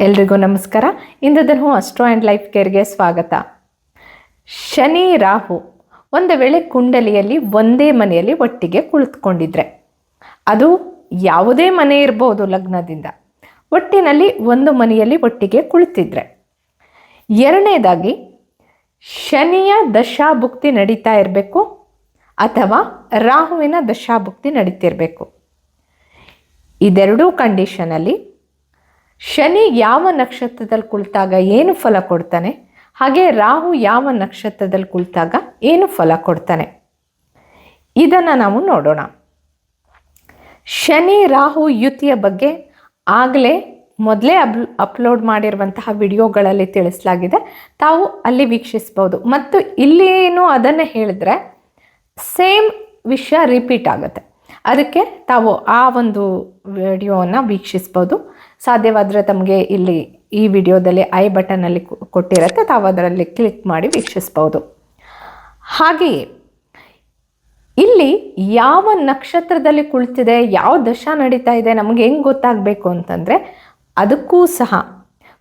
ಎಲ್ರಿಗೂ ನಮಸ್ಕಾರ. ಇಂದದನ್ನು ಅಸ್ಟ್ರೋ ಆ್ಯಂಡ್ ಲೈಫ್ ಕೇರ್ಗೆ ಸ್ವಾಗತ. ಶನಿ, ರಾಹು ಒಂದು ವೇಳೆ ಕುಂಡಲಿಯಲ್ಲಿ ಒಂದೇ ಮನೆಯಲ್ಲಿ ಒಟ್ಟಿಗೆ ಕುಳಿತುಕೊಂಡಿದ್ರೆ, ಅದು ಯಾವುದೇ ಮನೆ ಇರ್ಬೋದು ಲಗ್ನದಿಂದ. ಒಟ್ಟಿನಲ್ಲಿ ಒಂದು ಮನೆಯಲ್ಲಿ ಒಟ್ಟಿಗೆ ಕುಳಿತಿದ್ರೆ. ಎರಡನೇದಾಗಿ, ಶನಿಯ ದಶಾಭುಕ್ತಿ ನಡೀತಾ ಇರಬೇಕು ಅಥವಾ ರಾಹುವಿನ ದಶಾಭುಕ್ತಿ ನಡೀತಿರಬೇಕು. ಇದೆರಡೂ ಕಂಡೀಷನಲ್ಲಿ ಶನಿ ಯಾವ ನಕ್ಷತ್ರದಲ್ಲಿ ಕುಳಿತಾಗ ಏನು ಫಲ ಕೊಡ್ತಾನೆ? ಹಾಗೆ ರಾಹು ಯಾವ ನಕ್ಷತ್ರದಲ್ಲಿ ಕುಳಿತಾಗ ಏನು ಫಲ ಕೊಡ್ತಾನೆ? ಇದನ್ನು ನಾವು ನೋಡೋಣ. ಶನಿ ರಾಹು ಯುತಿಯ ಬಗ್ಗೆ ಆಗಲೇ ಮೊದಲೇ ಅಪ್, ಅಪ್ಲೋಡ್ ಮಾಡಿರುವಂತಹ ವಿಡಿಯೋಗಳಲ್ಲಿ ತಿಳಿಸಲಾಗಿದೆ. ತಾವು ಅಲ್ಲಿ ವೀಕ್ಷಿಸ್ಬೋದು. ಮತ್ತು ಇಲ್ಲೇನು ಅದನ್ನು ಹೇಳಿದ್ರೆ ಸೇಮ್ ವಿಷಯ ರಿಪೀಟ್ ಆಗುತ್ತೆ. ಅದಕ್ಕೆ ತಾವು ಆ ಒಂದು ವಿಡಿಯೋವನ್ನು ವೀಕ್ಷಿಸ್ಬೋದು. ಸಾಧ್ಯವಾದರೆ ತಮಗೆ ಇಲ್ಲಿ ಈ ವಿಡಿಯೋದಲ್ಲಿ ಐ ಬಟನಲ್ಲಿ ಕೊಟ್ಟಿರುತ್ತೆ. ತಾವು ಅದರಲ್ಲಿ ಕ್ಲಿಕ್ ಮಾಡಿ ವೀಕ್ಷಿಸ್ಬೋದು. ಹಾಗೆಯೇ ಇಲ್ಲಿ ಯಾವ ನಕ್ಷತ್ರದಲ್ಲಿ ಕುಳಿತಿದೆ, ಯಾವ ದಶ ನಡೀತಾ ಇದೆ, ನಮಗೆ ಹೆಂಗೆ ಗೊತ್ತಾಗಬೇಕು ಅಂತಂದರೆ ಅದಕ್ಕೂ ಸಹ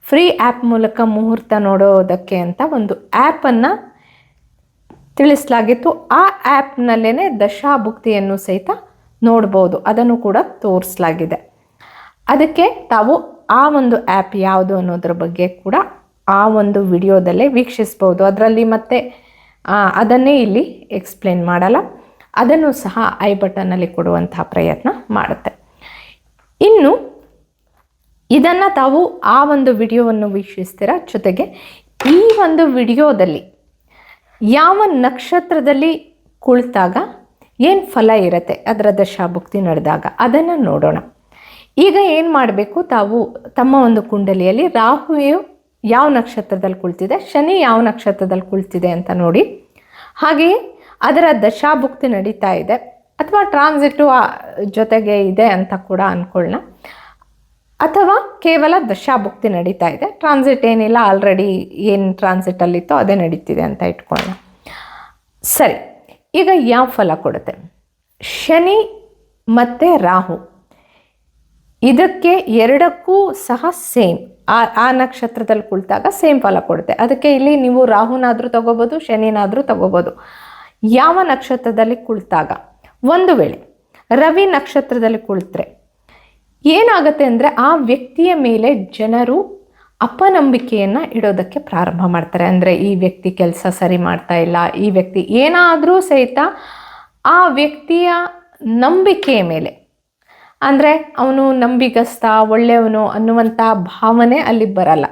ಫ್ರೀ ಆ್ಯಪ್ ಮೂಲಕ ಮುಹೂರ್ತ ನೋಡೋದಕ್ಕೆ ಅಂತ ಒಂದು ಆ್ಯಪನ್ನು ತಿಳಿಸಲಾಗಿತ್ತು. ಆ ಆ್ಯಪ್ನಲ್ಲೇ ದಶಾಭುಕ್ತಿಯನ್ನು ಸಹಿತ ನೋಡ್ಬೋದು. ಅದನ್ನು ಕೂಡ ತೋರಿಸಲಾಗಿದೆ. ಅದಕ್ಕೆ ತಾವು ಆ ಒಂದು ಆ್ಯಪ್ ಯಾವುದು ಅನ್ನೋದ್ರ ಬಗ್ಗೆ ಕೂಡ ಆ ಒಂದು ವಿಡಿಯೋದಲ್ಲೇ ವೀಕ್ಷಿಸ್ಬೋದು. ಅದರಲ್ಲಿ ಮತ್ತೆ ಅದನ್ನೇ ಇಲ್ಲಿ ಎಕ್ಸ್ಪ್ಲೇನ್ ಮಾಡಲ್ಲ. ಅದನ್ನು ಸಹ ಐ ಬಟನ್ನಲ್ಲಿ ಕೊಡುವಂತಹ ಪ್ರಯತ್ನ ಮಾಡುತ್ತೆ. ಇನ್ನು, ಇದನ್ನು ತಾವು ಆ ಒಂದು ವಿಡಿಯೋವನ್ನು ವೀಕ್ಷಿಸ್ತೀರ? ಜೊತೆಗೆ ಈ ಒಂದು ವಿಡಿಯೋದಲ್ಲಿ ಯಾವ ನಕ್ಷತ್ರದಲ್ಲಿ ಕುಳಿತಾಗ ಏನು ಫಲ ಇರುತ್ತೆ? ಅದರ ದಶಾಭುಕ್ತಿ ನಡೆದಾಗ ಅದನ್ನು ನೋಡೋಣ. ಈಗ ಏನು ಮಾಡಬೇಕು? ತಾವು ತಮ್ಮ ಒಂದು ಕುಂಡಲಿಯಲ್ಲಿ ರಾಹುವು ಯಾವ ನಕ್ಷತ್ರದಲ್ಲಿ ಕುಳಿತಿದೆ, ಶನಿ ಯಾವ ನಕ್ಷತ್ರದಲ್ಲಿ ಕುಳಿತಿದೆ ಅಂತ ನೋಡಿ. ಹಾಗೆಯೇ ಅದರ ದಶಾಭುಕ್ತಿ ನಡೀತಾ ಇದೆ. ಅಥವಾ ಟ್ರಾನ್ಸಿಟು ಜೊತೆಗೆ ಇದೆ ಅಂತ ಕೂಡ ಅಂದ್ಕೊಳ್ಳೋಣ ಅಥವಾ ಕೇವಲ ದಶಾಭುಕ್ತಿ ನಡೀತಾ ಇದೆ. ಟ್ರಾನ್ಸಿಟ್ ಏನಿಲ್ಲ ಆಲ್ರೆಡಿ ಏನು ಟ್ರಾನ್ಸಿಟಲ್ಲಿತ್ತೋ ಅದೇ ನಡೀತಿದೆ ಅಂತ ಇಟ್ಕೊಳ್ಳೋಣ ಸರಿ, ಈಗ ಯಾವ ಫಲ ಕೊಡುತ್ತೆ? ಶನಿ ಮತ್ತು ರಾಹು. ಇದಕ್ಕೆ ಎರಡಕ್ಕೂ ಸಹ ಸೇಮ್ ಆ ಆ ನಕ್ಷತ್ರದಲ್ಲಿ ಕುಳಿತಾಗ ಸೇಮ್ ಫಲ ಕೊಡುತ್ತೆ. ಅದಕ್ಕೆ ಇಲ್ಲಿ ನೀವು ರಾಹುನಾದರೂ ತಗೋಬೋದು, ಶನಿನಾದರೂ ತಗೋಬೋದು. ಯಾವ ನಕ್ಷತ್ರದಲ್ಲಿ ಕುಳಿತಾಗ? ಒಂದು ವೇಳೆ ರವಿ ನಕ್ಷತ್ರದಲ್ಲಿ ಕುಳಿತರೆ ಏನಾಗುತ್ತೆ ಅಂದರೆ ಆ ವ್ಯಕ್ತಿಯ ಮೇಲೆ ಜನರು ಅಪನಂಬಿಕೆಯನ್ನು ಇಡೋದಕ್ಕೆ ಪ್ರಾರಂಭ ಮಾಡ್ತಾರೆ. ಅಂದರೆ ಈ ವ್ಯಕ್ತಿ ಕೆಲಸ ಸರಿ ಮಾಡ್ತಾ ಇಲ್ಲ, ಈ ವ್ಯಕ್ತಿ ಏನಾದರೂ ಸಹಿತ ಆ ವ್ಯಕ್ತಿಯ ನಂಬಿಕೆಯ ಮೇಲೆ ಅಂದರೆ ಅವನು ನಂಬಿಗಸ್ತ, ಒಳ್ಳೆಯವನು ಅನ್ನುವಂಥ ಭಾವನೆ ಅಲ್ಲಿ ಬರಲ್ಲ.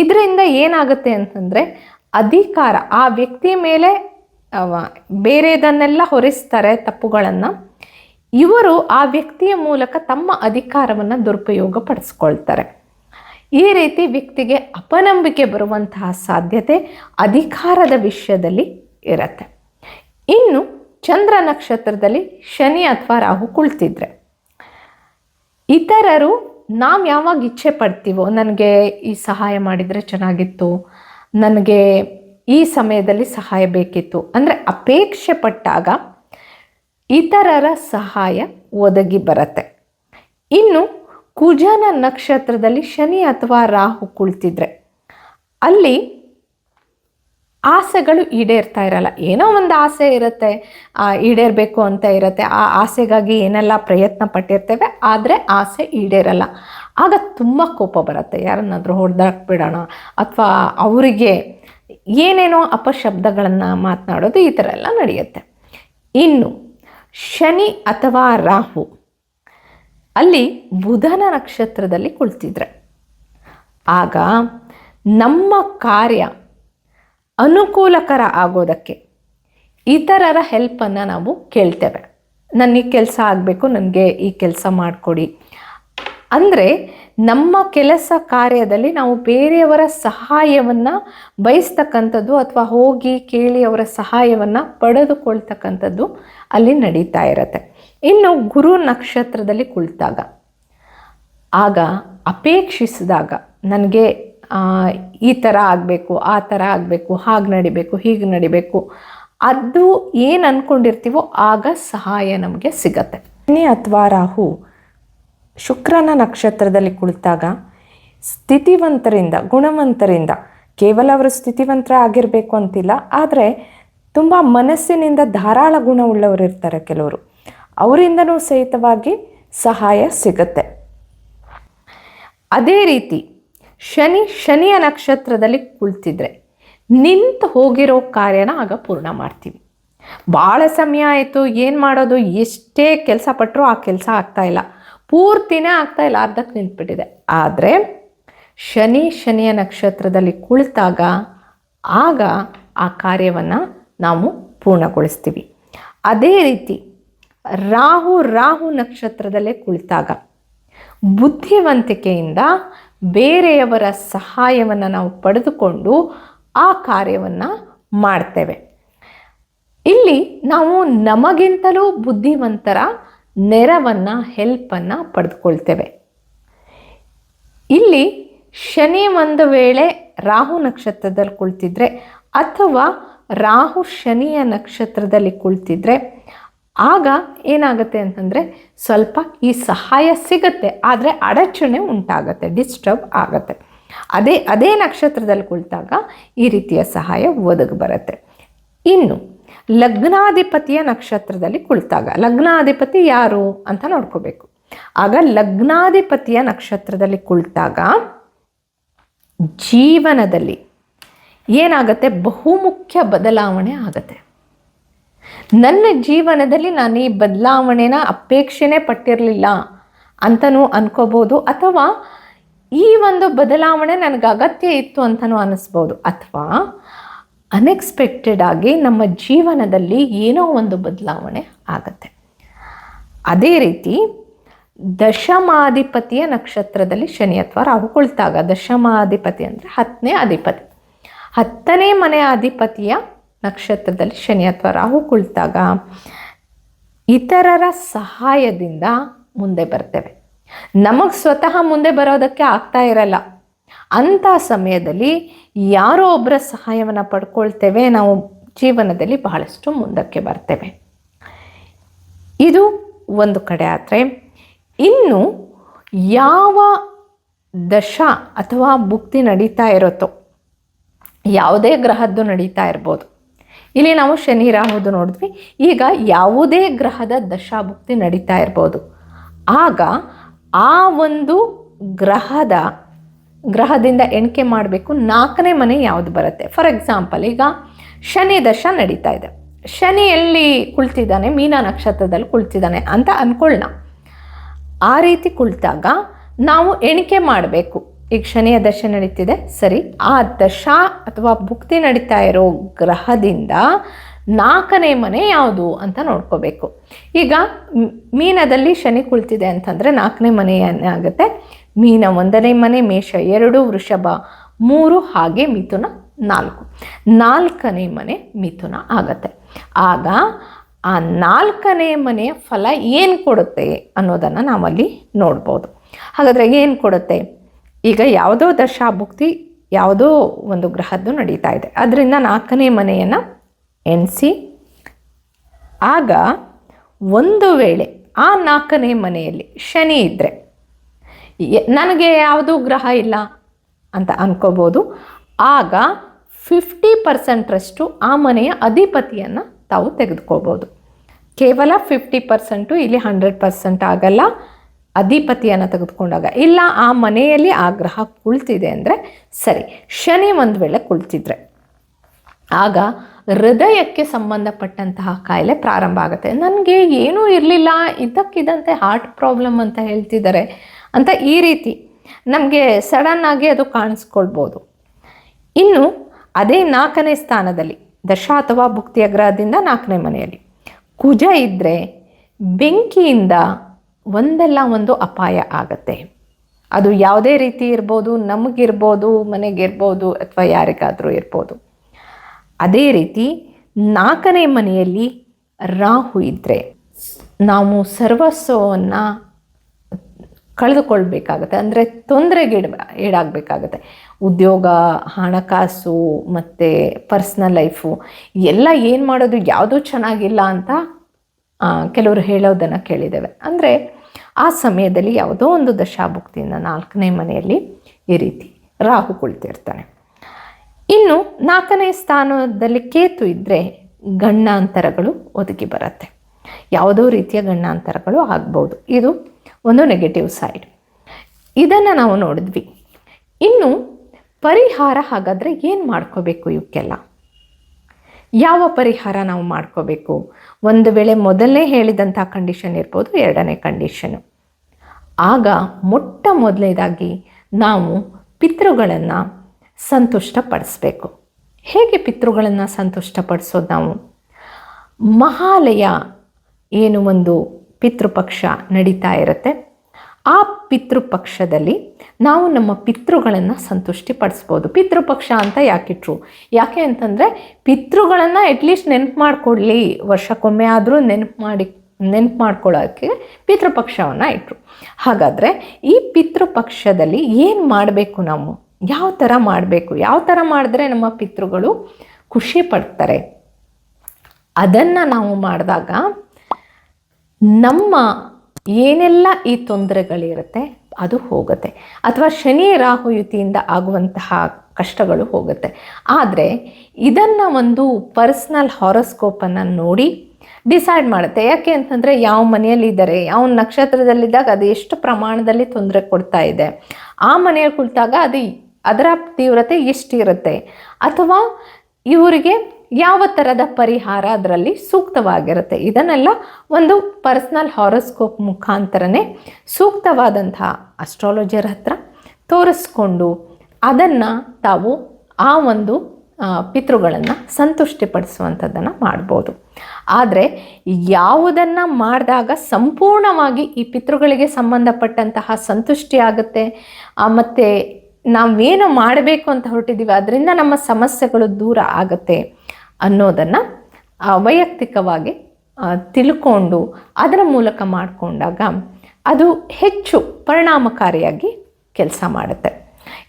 ಇದರಿಂದ ಏನಾಗುತ್ತೆ ಅಂತಂದರೆ ಅಧಿಕಾರ, ಆ ವ್ಯಕ್ತಿ ಮೇಲೆ ಬೇರೆದನ್ನೆಲ್ಲ ಹೊರಿಸ್ತಾರೆ ತಪ್ಪುಗಳನ್ನು, ಇವರು ಆ ವ್ಯಕ್ತಿಯ ಮೂಲಕ ತಮ್ಮ ಅಧಿಕಾರವನ್ನು ದುರುಪಯೋಗ ಪಡಿಸ್ಕೊಳ್ತಾರೆ. ಈ ರೀತಿ ವ್ಯಕ್ತಿಗೆ ಅಪನಂಬಿಕೆ ಬರುವಂತಹ ಸಾಧ್ಯತೆ ಅಧಿಕಾರದ ವಿಷಯದಲ್ಲಿ ಇರುತ್ತೆ. ಇನ್ನು ಚಂದ್ರ ನಕ್ಷತ್ರದಲ್ಲಿ ಶನಿ ಅಥವಾ ರಾಹು ಕುಳಿತಿದ್ರೆ ಇತರರು ನಾವು ಯಾವಾಗ ಇಚ್ಛೆ ಪಡ್ತೀವೋ, ನನಗೆ ಈ ಸಹಾಯ ಮಾಡಿದರೆ ಚೆನ್ನಾಗಿತ್ತು, ನನಗೆ ಈ ಸಮಯದಲ್ಲಿ ಸಹಾಯ ಬೇಕಿತ್ತು ಅಂದರೆ ಅಪೇಕ್ಷೆ ಪಟ್ಟಾಗ ಇತರರ ಸಹಾಯ ಒದಗಿ ಬರುತ್ತೆ. ಇನ್ನು ಕುಜನ ನಕ್ಷತ್ರದಲ್ಲಿ ಶನಿ ಅಥವಾ ರಾಹು ಕುಳಿತಿದ್ರೆ, ಅಲ್ಲಿ ಆಸೆಗಳು ಈಡೇರ್ತಾ ಇರಲ್ಲ. ಏನೋ ಒಂದು ಆಸೆ ಇರುತ್ತೆ ಈಡೇರಬೇಕು ಅಂತ ಇರುತ್ತೆ. ಆ ಆಸೆಗಾಗಿ ಏನೆಲ್ಲ ಪ್ರಯತ್ನ ಪಟ್ಟಿರ್ತೇವೆ, ಆದರೆ ಆಸೆ ಈಡೇರಲ್ಲ. ಆಗ ತುಂಬ ಕೋಪ ಬರುತ್ತೆ. ಯಾರನ್ನಾದರೂ ಹೊಡೆದಾಕ್ಬಿಡೋಣ, ಅಥವಾ ಅವರಿಗೆ ಏನೇನೋ ಅಪಶಬ್ದಗಳನ್ನು ಮಾತನಾಡೋದು ಈ ಥರ ಎಲ್ಲ ನಡೆಯುತ್ತೆ. ಇನ್ನು, ಶನಿ ಅಥವಾ ರಾಹು, ಅಲ್ಲಿ ಬುಧನ ನಕ್ಷತ್ರದಲ್ಲಿ ಕುಳಿತಿದ್ರೆ, ಆಗ ನಮ್ಮ ಕಾರ್ಯ ಅನುಕೂಲಕರ ಆಗೋದಕ್ಕೆ ಇತರರ ಹೆಲ್ಪನ್ನು ನಾವು ಕೇಳ್ತೇವೆ. ನನಗೆ ಕೆಲಸ ಆಗಬೇಕು, ನನಗೆ ಈ ಕೆಲಸ ಮಾಡಿಕೊಡಿ. ಅಂದರೆ ನಮ್ಮ ಕೆಲಸ ಕಾರ್ಯದಲ್ಲಿ ನಾವು ಬೇರೆಯವರ ಸಹಾಯವನ್ನು ಬಯಸ್ತಕ್ಕಂಥದ್ದು ಅಥವಾ ಹೋಗಿ ಕೇಳಿ ಅವರ ಸಹಾಯವನ್ನು ಪಡೆದುಕೊಳ್ತಕ್ಕಂಥದ್ದು ಅಲ್ಲಿ ನಡೀತಾ ಇರತ್ತೆ. ಇನ್ನು ಗುರು ನಕ್ಷತ್ರದಲ್ಲಿ ಕುಳಿತಾಗ. ಆಗ ಅಪೇಕ್ಷಿಸಿದಾಗ, ನನಗೆ ಈ ಥರ ಆಗಬೇಕು, ಆ ಥರ ಆಗಬೇಕು, ಹಾಗೆ ನಡಿಬೇಕು, ಹೀಗೆ ನಡಿಬೇಕು. ಅದು ಏನು ಅಂದ್ಕೊಂಡಿರ್ತೀವೋ ಆಗ ಸಹಾಯ ನಮಗೆ ಸಿಗತ್ತೆ. ಶನಿ ಅಥವಾ ರಾಹು ಶುಕ್ರನ ನಕ್ಷತ್ರದಲ್ಲಿ ಕುಳಿತಾಗ ಸ್ಥಿತಿವಂತರಿಂದ, ಗುಣವಂತರಿಂದ, ಕೇವಲ ಅವರು ಸ್ಥಿತಿವಂತರ ಆಗಿರಬೇಕು ಅಂತಿಲ್ಲ, ಆದರೆ ತುಂಬ ಮನಸ್ಸಿನಿಂದ ಧಾರಾಳ ಗುಣವುಳ್ಳವರು ಇರ್ತಾರೆ ಕೆಲವರು. ಅವರಿಂದನೂ ಸಹಿತವಾಗಿ ಸಹಾಯ ಸಿಗುತ್ತೆ. ಅದೇ ರೀತಿ ಶನಿ, ಶನಿಯ ನಕ್ಷತ್ರದಲ್ಲಿ ಕುಳಿತಿದ್ರೆ ನಿಂತು ಹೋಗಿರೋ ಕಾರ್ಯನ ಆಗ ಪೂರ್ಣ ಮಾಡ್ತೀವಿ. ಭಾಳ ಸಮಯ ಆಯಿತು, ಏನು ಮಾಡೋದು, ಎಷ್ಟೇ ಕೆಲಸ ಪಟ್ಟರೂ ಆ ಕೆಲಸ ಆಗ್ತಾ ಇಲ್ಲ. ಪೂರ್ತಿನೇ ಆಗ್ತಾ ಇಲ್ಲ ಅರ್ಧಕ್ಕೆ ನಿಂತ್ಬಿಟ್ಟಿದೆ ಆದರೆ ಶನಿ, ಶನಿಯ ನಕ್ಷತ್ರದಲ್ಲಿ ಕುಳಿತಾಗ ಆಗ ಆ ಕಾರ್ಯವನ್ನು ನಾವು ಪೂರ್ಣಗೊಳಿಸ್ತೀವಿ. ಅದೇ ರೀತಿ ರಾಹು ರಾಹು ನಕ್ಷತ್ರದಲ್ಲೇ ಕುಳಿತಾಗ ಬುದ್ಧಿವಂತಿಕೆಯಿಂದ ಬೇರೆಯವರ ಸಹಾಯವನ್ನು ನಾವು ಪಡೆದುಕೊಂಡು ಆ ಕಾರ್ಯವನ್ನು ಮಾಡ್ತೇವೆ. ಇಲ್ಲಿ ನಾವು ನಮಗಿಂತಲೂ ಬುದ್ಧಿವಂತರ ನೆರವನ್ನು, ಹೆಲ್ಪನ್ನು ಪಡೆದುಕೊಳ್ತೇವೆ. ಇಲ್ಲಿ ಶನಿ ಒಂದು ವೇಳೆ ರಾಹು ನಕ್ಷತ್ರದಲ್ಲಿ ಕುಳಿತಿದ್ರೆ ಅಥವಾ ರಾಹು ಶನಿಯ ನಕ್ಷತ್ರದಲ್ಲಿ ಕುಳಿತಿದ್ರೆ ಆಗ ಏನಾಗುತ್ತೆ ಅಂತಂದರೆ ಸ್ವಲ್ಪ ಈ ಸಹಾಯ ಸಿಗುತ್ತೆ, ಆದರೆ ಅಡಚಣೆ ಉಂಟಾಗತ್ತೆ ಡಿಸ್ಟರ್ಬ್ ಆಗುತ್ತೆ. ಅದೇ ಅದೇ ನಕ್ಷತ್ರದಲ್ಲಿ ಕುಳಿತಾಗ ಈ ರೀತಿಯ ಸಹಾಯ ಒದಗಿ ಬರುತ್ತೆ. ಇನ್ನು ಲಗ್ನಾಧಿಪತಿಯ ನಕ್ಷತ್ರದಲ್ಲಿ ಕುಳಿತಾಗ, ಲಗ್ನಾಧಿಪತಿ ಯಾರು ಅಂತ ನೋಡ್ಕೋಬೇಕು. ಆಗ ಲಗ್ನಾಧಿಪತಿಯ ನಕ್ಷತ್ರದಲ್ಲಿ ಕುಳಿತಾಗ ಜೀವನದಲ್ಲಿ ಏನಾಗುತ್ತೆ? ಬಹುಮುಖ್ಯ ಬದಲಾವಣೆ ಆಗುತ್ತೆ. ನನ್ನ ಜೀವನದಲ್ಲಿ ನಾನು ಈ ಬದಲಾವಣೆನ ಅಪೇಕ್ಷೆನೇ ಪಟ್ಟಿರಲಿಲ್ಲ ಅಂತಲೂ ಅನ್ಕೋಬೋದು ಅಥವಾ ಈ ಒಂದು ಬದಲಾವಣೆ ನನಗೆ ಅಗತ್ಯ ಇತ್ತು ಅಂತಲೂ ಅನ್ನಿಸ್ಬೋದು ಅಥವಾ ಅನ್ಎಕ್ಸ್ಪೆಕ್ಟೆಡ್ ಆಗಿ ನಮ್ಮ ಜೀವನದಲ್ಲಿ ಏನೋ ಒಂದು ಬದಲಾವಣೆ ಆಗತ್ತೆ. ಅದೇ ರೀತಿ ದಶಮಾಧಿಪತಿಯ ನಕ್ಷತ್ರದಲ್ಲಿ ಶನಿ ಅಥವಾ ರಾಹು ಕುಳಿತಾಗ. ದಶಮಾಧಿಪತಿ ಅಂದರೆ ಹತ್ತನೇ ಅಧಿಪತಿ. ಹತ್ತನೇ ಮನೆ ಅಧಿಪತಿಯ ನಕ್ಷತ್ರದಲ್ಲಿ ಶನಿ ಅಥವಾ ರಾಹು ಕುಳಿತಾಗ ಇತರರ ಸಹಾಯದಿಂದ ಮುಂದೆ ಬರ್ತೇವೆ. ನಮಗೆ ಸ್ವತಃ ಮುಂದೆ ಬರೋದಕ್ಕೆ ಆಗ್ತಾ ಇರಲ್ಲ. ಅಂಥ ಸಮಯದಲ್ಲಿ ಯಾರೋ ಒಬ್ಬರ ಸಹಾಯವನ್ನು ಪಡ್ಕೊಳ್ತೇವೆ. ನಾವು ಜೀವನದಲ್ಲಿ ಬಹಳಷ್ಟು ಮುಂದಕ್ಕೆ ಬರ್ತೇವೆ. ಇದು ಒಂದು ಕಡೆ ಆದರೆ, ಇನ್ನು ಯಾವ ದಶ ಅಥವಾ ಭುಕ್ತಿ ನಡೀತಾ ಇರುತ್ತೋ, ಯಾವುದೇ ಗ್ರಹದ್ದು ನಡೀತಾ ಇರ್ಬೋದು ಇಲ್ಲಿ ನಾವು ಶನಿ ರಾಹುದು ನೋಡಿದ್ವಿ. ಈಗ ಯಾವುದೇ ಗ್ರಹದ ದಶಾಭುಕ್ತಿ ನಡೀತಾ ಇರ್ಬೋದು. ಆಗ ಆ ಒಂದು ಗ್ರಹದ, ಗ್ರಹದಿಂದ ಎಣಿಕೆ ಮಾಡಬೇಕು ನಾಲ್ಕನೇ ಮನೆ ಯಾವುದು ಬರುತ್ತೆ? ಫಾರ್ ಎಕ್ಸಾಂಪಲ್ ಈಗ ಶನಿ ದಶ ನಡೀತಾ ಇದೆ. ಶನಿ ಎಲ್ಲಿ ಕುಳ್ತಿದ್ದಾನೆ? ಮೀನ ನಕ್ಷತ್ರದಲ್ಲಿ ಕುಳ್ತಿದ್ದಾನೆ ಅಂತ ಅಂದ್ಕೊಳ್ಳೋಣ ಆ ರೀತಿ ಕುಳಿತಾಗ ನಾವು ಎಣಿಕೆ ಮಾಡಬೇಕು. ಈಗ ಶನಿಯ ದಶೆ ನಡೀತಿದೆ. ಸರಿ, ಆ ದಶ ಅಥವಾ ಭುಕ್ತಿ ನಡೀತಾ ಇರೋ ಗ್ರಹದಿಂದ ನಾಲ್ಕನೇ ಮನೆ ಯಾವುದು ಅಂತ ನೋಡ್ಕೋಬೇಕು. ಈಗ ಮೀನದಲ್ಲಿ ಶನಿ ಕುಳಿತಿದೆ ಅಂತಂದರೆ ನಾಲ್ಕನೇ ಮನೆ ಏನಾಗುತ್ತೆ ಮೀನ ಒಂದನೇ ಮನೆ, ಮೇಷ ಎರಡು, ವೃಷಭ ಮೂರು, ಹಾಗೆ ಮಿಥುನ ನಾಲ್ಕು. ನಾಲ್ಕನೇ ಮನೆ ಮಿಥುನ ಆಗತ್ತೆ. ಆಗ ಆ ನಾಲ್ಕನೇ ಮನೆಯ ಫಲ ಏನು ಕೊಡುತ್ತೆ ಅನ್ನೋದನ್ನು ನಾವಲ್ಲಿ ನೋಡ್ಬೋದು. ಹಾಗಾದರೆ ಏನು ಕೊಡುತ್ತೆ? ಈಗ ಯಾವುದೋ ದಶಾಭುಕ್ತಿ, ಯಾವುದೋ ಒಂದು ಗ್ರಹದ್ದು ನಡೀತಾ ಇದೆ. ಅದರಿಂದ ನಾಲ್ಕನೇ ಮನೆಯನ್ನು ಎಣಿಸಿ, ಆಗ ಒಂದು ವೇಳೆ ಆ ನಾಲ್ಕನೇ ಮನೆಯಲ್ಲಿ ಶನಿ ಇದ್ದರೆ ನನಗೆ ಯಾವುದೂ ಗ್ರಹ ಇಲ್ಲ ಅಂತ ಅನ್ಕೋಬೋದು. ಆಗ ಫಿಫ್ಟಿ ಪರ್ಸೆಂಟ್ರಷ್ಟು ಆ ಮನೆಯ ಅಧಿಪತಿಯನ್ನು ತಾವು ತೆಗೆದುಕೋಬೋದು ಕೇವಲ ಫಿಫ್ಟಿ ಪರ್ಸೆಂಟು, ಇಲ್ಲಿ ಹಂಡ್ರೆಡ್ ಪರ್ಸೆಂಟ್ ಆಗಲ್ಲ. ಅಧಿಪತಿಯನ್ನು ತೆಗೆದುಕೊಂಡಾಗ. ಇಲ್ಲ, ಆ ಮನೆಯಲ್ಲಿ ಆ ಗ್ರಹ ಕುಳಿತಿದೆ ಅಂದರೆ ಸರಿ, ಶನಿ ಒಂದು ವೇಳೆ ಕುಳಿತಿದ್ರೆ. ಆಗ ಹೃದಯಕ್ಕೆ ಸಂಬಂಧಪಟ್ಟಂತಹ ಕಾಯಿಲೆ ಪ್ರಾರಂಭ ಆಗುತ್ತೆ. ನನಗೆ ಏನೂ ಇರಲಿಲ್ಲ ಇದ್ದಕ್ಕಿದ್ದಂತೆ ಹಾರ್ಟ್ ಪ್ರಾಬ್ಲಮ್ ಅಂತ ಹೇಳ್ತಿದ್ದಾರೆ ಅಂತ ಈ ರೀತಿ ನಮಗೆ ಸಡನ್ ಆಗಿ ಅದು ಕಾಣಿಸ್ಕೊಳ್ಬೋದು. ಇನ್ನು ಅದೇ ನಾಲ್ಕನೇ ಸ್ಥಾನದಲ್ಲಿ, ದಶ ಅಥವಾ ಭುಕ್ತಿಯ ಗ್ರಹದಿಂದ ನಾಲ್ಕನೇ ಮನೆಯಲ್ಲಿ. ಕುಜ ಇದ್ದರೆ ಬೆಂಕಿಯಿಂದ ಒಂದಲ್ಲ ಒಂದು ಅಪಾಯ ಆಗತ್ತೆ. ಅದು ಯಾವುದೇ ರೀತಿ ಇರ್ಬೋದು, ನಮಗಿರ್ಬೋದು, ಮನೆಗಿರ್ಬೋದು ಅಥವಾ ಯಾರಿಗಾದರೂ ಇರ್ಬೋದು. ಅದೇ ರೀತಿ ನಾಲ್ಕನೇ ಮನೆಯಲ್ಲಿ ರಾಹು ಇದ್ದರೆ ನಾವು ಸರ್ವಸ್ವವನ್ನು ಕಳೆದುಕೊಳ್ಬೇಕಾಗತ್ತೆ. ಅಂದರೆ ತೊಂದರೆಗೀಡ ಈಡಾಗಬೇಕಾಗತ್ತೆ. ಉದ್ಯೋಗ, ಹಣಕಾಸು, ಮತ್ತು ಪರ್ಸ್ನಲ್ ಲೈಫು, ಎಲ್ಲ ಏನು ಮಾಡೋದು ಯಾವುದೂ ಚೆನ್ನಾಗಿಲ್ಲ ಅಂತ ಕೆಲವರು ಹೇಳೋದನ್ನು ಕೇಳಿದ್ದೇವೆ. ಅಂದರೆ ಆ ಸಮಯದಲ್ಲಿ ಯಾವುದೋ ಒಂದು ದಶಾಭುಕ್ತಿಯಿಂದ ನಾಲ್ಕನೇ ಮನೆಯಲ್ಲಿ ಈ ರೀತಿ ರಾಹು ಕುಳಿತಿರ್ತಾನೆ. ಇನ್ನು ನಾಲ್ಕನೇ ಸ್ಥಾನದಲ್ಲಿ ಕೇತು ಇದ್ದರೆ ಗಣ್ಣಾಂತರಗಳು ಒದಗಿ ಬರುತ್ತೆ. ಯಾವುದೋ ರೀತಿಯ ಗಣ್ಣಾಂತರಗಳು ಆಗ್ಬೋದು. ಇದು ಒಂದು ನೆಗೆಟಿವ್ ಸೈಡ್ ಇದನ್ನು ನಾವು ನೋಡಿದ್ವಿ. ಇನ್ನು ಪರಿಹಾರ ಹಾಗಾದರೆ ಏನು ಮಾಡ್ಕೋಬೇಕು ಇವಕ್ಕೆಲ್ಲ? ಯಾವ ಪರಿಹಾರ ನಾವು ಮಾಡ್ಕೋಬೇಕು? ಒಂದು ವೇಳೆ ಮೊದಲನೇ ಹೇಳಿದಂಥ ಕಂಡೀಷನ್ ಇರ್ಬೋದು, ಎರಡನೇ ಕಂಡೀಷನು ಆಗ ಮೊಟ್ಟ ಮೊದಲನೇದಾಗಿ ನಾವು ಪಿತೃಗಳನ್ನು ಸಂತುಷ್ಟಪಡಿಸ್ಬೇಕು. ಹೇಗೆ ಪಿತೃಗಳನ್ನು ಸಂತುಷ್ಟಪಡಿಸೋದು ನಾವು? ಮಹಾಲಯ ಏನು ಒಂದು ಪಿತೃಪಕ್ಷ ನಡೀತಾ ಇರುತ್ತೆ. ಆ ಪಿತೃಪಕ್ಷದಲ್ಲಿ ನಾವು ನಮ್ಮ ಪಿತೃಗಳನ್ನು ಸಂತುಷ್ಟಿಪಡಿಸ್ಬೋದು. ಪಿತೃಪಕ್ಷ ಅಂತ ಯಾಕಿಟ್ರು ಯಾಕೆ ಅಂತಂದರೆ ಪಿತೃಗಳನ್ನು ಅಟ್ಲೀಸ್ಟ್ ನೆನಪು ಮಾಡಿಕೊಡ್ಲಿ. ವರ್ಷಕ್ಕೊಮ್ಮೆ ಆದರೂ ನೆನಪು ಮಾಡಿ, ನೆನಪು ಮಾಡ್ಕೊಳ್ಳೋಕ್ಕೆ ಪಿತೃಪಕ್ಷವನ್ನು ಇಟ್ಟರು ಹಾಗಾದರೆ ಈ ಪಿತೃಪಕ್ಷದಲ್ಲಿ ಏನು ಮಾಡಬೇಕು ನಾವು? ಯಾವ ಥರ ಮಾಡಬೇಕು? ಯಾವ ಥರ ಮಾಡಿದ್ರೆ ನಮ್ಮ ಪಿತೃಗಳು ಖುಷಿ ಪಡ್ತಾರೆ? ಅದನ್ನು ನಾವು ಮಾಡಿದಾಗ ನಮ್ಮ ಏನೆಲ್ಲ ಈ ತೊಂದರೆಗಳಿರುತ್ತೆ, ಅದು ಹೋಗುತ್ತೆ. ಅಥವಾ ಶನಿ ರಾಹು ಯುತಿಯಿಂದ ಆಗುವಂತಹ ಕಷ್ಟಗಳು ಹೋಗುತ್ತೆ. ಆದರೆ ಇದನ್ನು ಒಂದು ಪರ್ಸ್ನಲ್ ಹಾರೋಸ್ಕೋಪನ್ನು ನೋಡಿ ಡಿಸೈಡ್ ಮಾಡುತ್ತೆ. ಯಾಕೆ ಅಂತಂದರೆ ಯಾವ ಮನೆಯಲ್ಲಿ ಇದ್ದಾರೆ ಯಾವ ನಕ್ಷತ್ರದಲ್ಲಿದ್ದಾಗ ಅದು ಎಷ್ಟು ಪ್ರಮಾಣದಲ್ಲಿ ತೊಂದರೆ ಕೊಡ್ತಾ ಇದೆ. ಆ ಮನೆಯಲ್ಲಿ ಕುಳಿತಾಗ ಅದು ಅದರ ತೀವ್ರತೆ ಎಷ್ಟಿರುತ್ತೆ. ಅಥವಾ ಇವರಿಗೆ ಯಾವ ಥರದ ಪರಿಹಾರ ಅದರಲ್ಲಿ ಸೂಕ್ತವಾಗಿರುತ್ತೆ? ಇದನ್ನೆಲ್ಲ ಒಂದು ಪರ್ಸ್ನಲ್ ಹಾರೋಸ್ಕೋಪ್ ಮುಖಾಂತರನೇ ಸೂಕ್ತವಾದಂತಹ ಅಸ್ಟ್ರಾಲಜರ್ ಹತ್ರ ತೋರಿಸ್ಕೊಂಡು ಅದನ್ನು ತಾವು ಆ ಒಂದು ಪಿತೃಗಳನ್ನು ಸಂತುಷ್ಟಿಪಡಿಸುವಂಥದ್ದನ್ನು ಮಾಡ್ಬೋದು. ಆದರೆ ಯಾವುದನ್ನು ಮಾಡಿದಾಗ ಸಂಪೂರ್ಣವಾಗಿ ಈ ಪಿತೃಗಳಿಗೆ ಸಂಬಂಧಪಟ್ಟಂತಹ ಸಂತುಷ್ಟಿ ಆಗುತ್ತೆ ಮತ್ತು ನಾವೇನು ಮಾಡಬೇಕು ಅಂತ ಹೊರಟಿದ್ದೀವಿ, ಅದರಿಂದ ನಮ್ಮ ಸಮಸ್ಯೆಗಳು ದೂರ ಆಗುತ್ತೆ. ಅನ್ನೋದನ್ನು ವೈಯಕ್ತಿಕವಾಗಿ ತಿಳ್ಕೊಂಡು ಅದರ ಮೂಲಕ ಮಾಡಿಕೊಂಡಾಗ ಅದು ಹೆಚ್ಚು ಪರಿಣಾಮಕಾರಿಯಾಗಿ ಕೆಲಸ ಮಾಡುತ್ತೆ.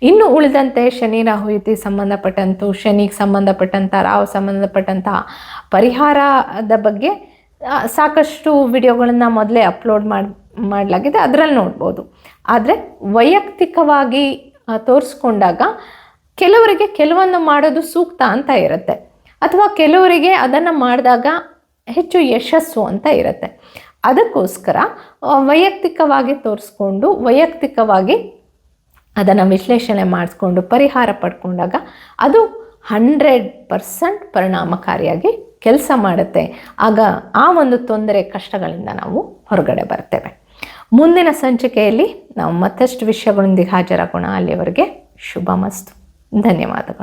ಇನ್ನು ಉಳಿದಂತೆ ಶನಿ, ರಾಹು ಯುತಿ ಸಂಬಂಧಪಟ್ಟಂತು, ಶನಿಗೆ ಸಂಬಂಧಪಟ್ಟಂಥ ರಾಹು ಸಂಬಂಧಪಟ್ಟಂಥ ಪರಿಹಾರದ ಬಗ್ಗೆ ಸಾಕಷ್ಟು ವಿಡಿಯೋಗಳನ್ನು ಮೊದಲೇ ಅಪ್ಲೋಡ್ ಮಾಡಿ, ಮಾಡಲಾಗಿದೆ, ಅದರಲ್ಲಿ ನೋಡ್ಬೋದು. ಆದರೆ ವೈಯಕ್ತಿಕವಾಗಿ ತೋರಿಸ್ಕೊಂಡಾಗ ಕೆಲವರಿಗೆ ಕೆಲವನ್ನು ಮಾಡೋದು ಸೂಕ್ತ ಅಂತ ಇರುತ್ತೆ. ಅಥವಾ ಕೆಲವರಿಗೆ ಅದನ್ನು ಮಾಡಿದಾಗ ಹೆಚ್ಚು ಯಶಸ್ಸು ಅಂತ ಇರುತ್ತೆ. ಅದಕ್ಕೋಸ್ಕರ ವೈಯಕ್ತಿಕವಾಗಿ ತೋರಿಸ್ಕೊಂಡು, ವೈಯಕ್ತಿಕವಾಗಿ ಅದನ್ನು ವಿಶ್ಲೇಷಣೆ ಮಾಡಿಸ್ಕೊಂಡು, ಪರಿಹಾರ ಪಡ್ಕೊಂಡಾಗ ಅದು ಹಂಡ್ರೆಡ್ ಪರ್ಸೆಂಟ್ ಪರಿಣಾಮಕಾರಿಯಾಗಿ ಕೆಲಸ ಮಾಡುತ್ತೆ. ಆಗ ಆ ಒಂದು ತೊಂದರೆ, ಕಷ್ಟಗಳಿಂದ ನಾವು ಹೊರಗಡೆ ಬರ್ತೇವೆ. ಮುಂದಿನ ಸಂಚಿಕೆಯಲ್ಲಿ ನಾವು ಮತ್ತಷ್ಟು ವಿಷಯಗಳೊಂದಿಗೆ ಹಾಜರಾಗೋಣ. ಅಲ್ಲಿವರೆಗೆ ಶುಭ ಮಸ್ತು ಧನ್ಯವಾದಗಳು.